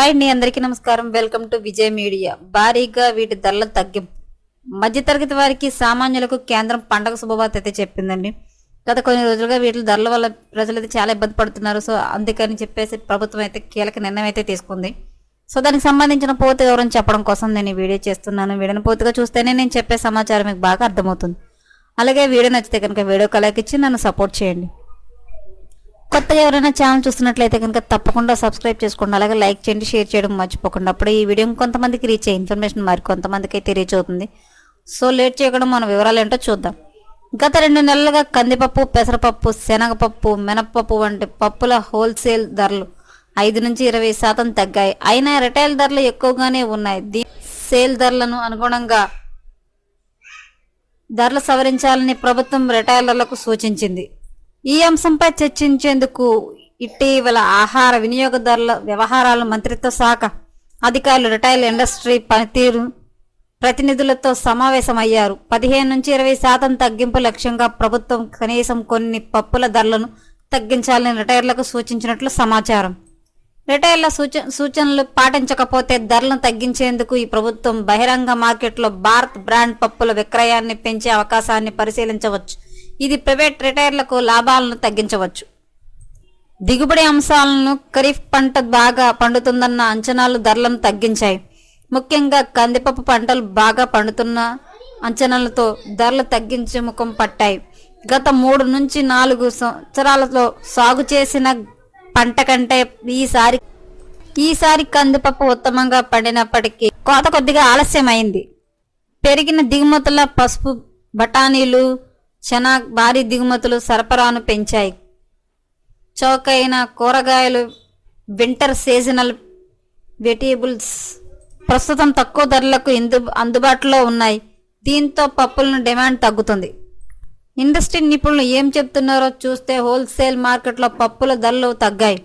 Hi అండి అందరికీ నమస్కారం. Welcome to Vijay media. భారీగా వీటి ధరల తగ్గింపు. మధ్యతరగతి వారికి సామాన్యులకు కేంద్రం పండగ శుభవార్త అయితే చెప్పిందండి. గత కొన్ని రోజులుగా వీటి ధరల వల్ల ప్రజలైతే చాలా ఇబ్బంది పడుతున్నారు. సో అందుకని చెప్పేసి ప్రభుత్వం అయితే కీలక నిర్ణయం అయితే తీసుకుంది. సో దానికి సంబంధించిన పూర్తి వివరం చెప్పడం కోసం నేను వీడియో చేస్తున్నాను. వీడియోని పూర్తిగా చూస్తేనే నేను చెప్పే సమాచారం మీకు బాగా అర్థమవుతుంది. అలాగే వీడియో నచ్చితే కనుక వీడియో కలెక్ట్ నన్ను సపోర్ట్ చేయండి. కొత్తగా ఎవరైనా ఛానల్ చూస్తున్నట్లయితే కనుక తప్పకుండా సబ్స్క్రైబ్ చేసుకోండి. అలాగే లైక్ చేయండి షేర్ చేయడం మర్చిపోకుండా. అప్పుడు ఈ వీడియో కొంతమందికి రీచ్ అయ్యే ఇన్ఫర్మేషన్ మరి కొంతమందికి అయితే రీచ్ అవుతుంది. సో లేట్ చేయకుండా మన వివరాలు ఏంటో చూద్దాం. గత రెండు నెలలుగా కందిపప్పు పెసరపప్పు శనగపప్పు మినప్పప్పు వంటి పప్పుల హోల్సేల్ ధరలు ఐదు నుంచి ఇరవై శాతం తగ్గాయి. అయినా రిటైల్ ధరలు ఎక్కువగానే ఉన్నాయి. దీ సేల్ ధరలను అనుగుణంగా ధరలు సవరించాలని ప్రభుత్వం రిటైలర్లకు సూచించింది. ఈ అంశంపై చర్చించేందుకు ఇటీవల ఆహార వినియోగదారుల వ్యవహారాల మంత్రిత్వ శాఖ అధికారులు రిటైల్ ఇండస్ట్రీ పనితీరు ప్రతినిధులతో సమావేశమయ్యారు. పదిహేను నుంచి ఇరవై శాతం తగ్గింపు లక్ష్యంగా ప్రభుత్వం కనీసం కొన్ని పప్పుల ధరలను తగ్గించాలని రిటైర్లకు సూచించినట్లు సమాచారం. రిటైర్ల సూచ సూచనలు పాటించకపోతే ధరలను తగ్గించేందుకు ఈ ప్రభుత్వం బహిరంగ మార్కెట్లో భారత్ బ్రాండ్ పప్పుల విక్రయాన్ని పెంచే అవకాశాన్ని పరిశీలించవచ్చు. ఇది ప్రైవేట్ రిటైర్లకు లాభాలను తగ్గించవచ్చు. దిగుబడి అంశాలను ఖరీఫ్ పంట బాగా పండుతుందన్న అంచనాలు ధరలను తగ్గించాయి. ముఖ్యంగా కందిపప్పు పంటలు బాగా పండుతున్న అంచనాలతో ధరలు తగ్గించే ముఖం పట్టాయి. గత మూడు నుంచి నాలుగు సంవత్సరాలతో సాగు చేసిన పంట కంటే ఈసారి ఈసారి కందిపప్పు ఉత్తమంగా పండినప్పటికీ కోత కొద్దిగా ఆలస్యమైంది. పెరిగిన దిగుమతుల పసుపు బఠానీలు చనా భారీ దిగుమతులు సరఫరాను పెంచాయి. చౌకైన కూరగాయలు వింటర్ సీజనల్ వెజిటేబుల్స్ ప్రస్తుతం తక్కువ ధరలకు ఇందు అందుబాటులో ఉన్నాయి. దీంతో పప్పులను డిమాండ్ తగ్గుతుంది. ఇండస్ట్రీ నిపుణులు ఏం చెప్తున్నారో చూస్తే హోల్సేల్ మార్కెట్లో పప్పుల ధరలు తగ్గాయి.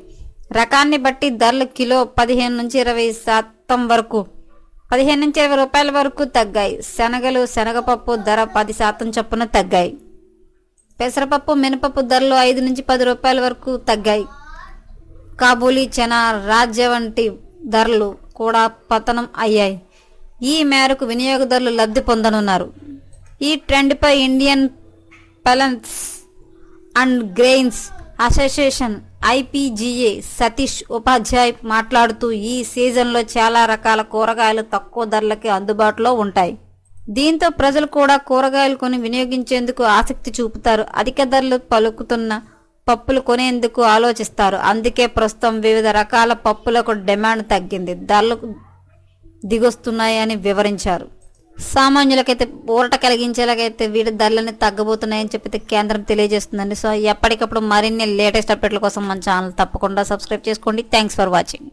రకాన్ని బట్టి ధరలు కిలో పదిహేను నుంచి ఇరవై శాతం వరకు పదిహేను నుంచి ఇరవై రూపాయల వరకు తగ్గాయి. శనగలు శనగపప్పు ధర పది శాతం చొప్పున తగ్గాయి. పెసరపప్పు మినపప్పు ధరలు ఐదు నుంచి పది రూపాయల వరకు తగ్గాయి. కాబూలీ చనా రాజ్య వంటి ధరలు కూడా పతనం అయ్యాయి. ఈ మేరకు వినియోగదారులు లబ్ధి పొందనున్నారు. ఈ ట్రెండ్పై Indian pulses and grains association IPGA Satish Upadhyay మాట్లాడుతూ ఈ సీజన్లో చాలా రకాల కూరగాయలు తక్కువ ధరలకి అందుబాటులో ఉంటాయి. దీంతో ప్రజలు కూడా కూరగాయలు కొని వినియోగించేందుకు ఆసక్తి చూపుతారు. అధిక ధరలు పలుకుతున్న పప్పులు కొనేందుకు ఆలోచిస్తారు. అందుకే ప్రస్తుతం వివిధ రకాల పప్పులకు డిమాండ్ తగ్గింది. ధరలు దిగొస్తున్నాయని వివరించారు. సామాన్యులకైతే ఊరట కలిగించేలాగైతే వీటి ధరలని తగ్గబోతున్నాయని చెప్పితే కేంద్రం తెలియజేస్తుందండి. సో ఎప్పటికప్పుడు మరిన్ని లేటెస్ట్ అప్డేట్ల కోసం మన ఛానల్ తప్పకుండా సబ్స్క్రైబ్ చేసుకోండి. Thanks for watching.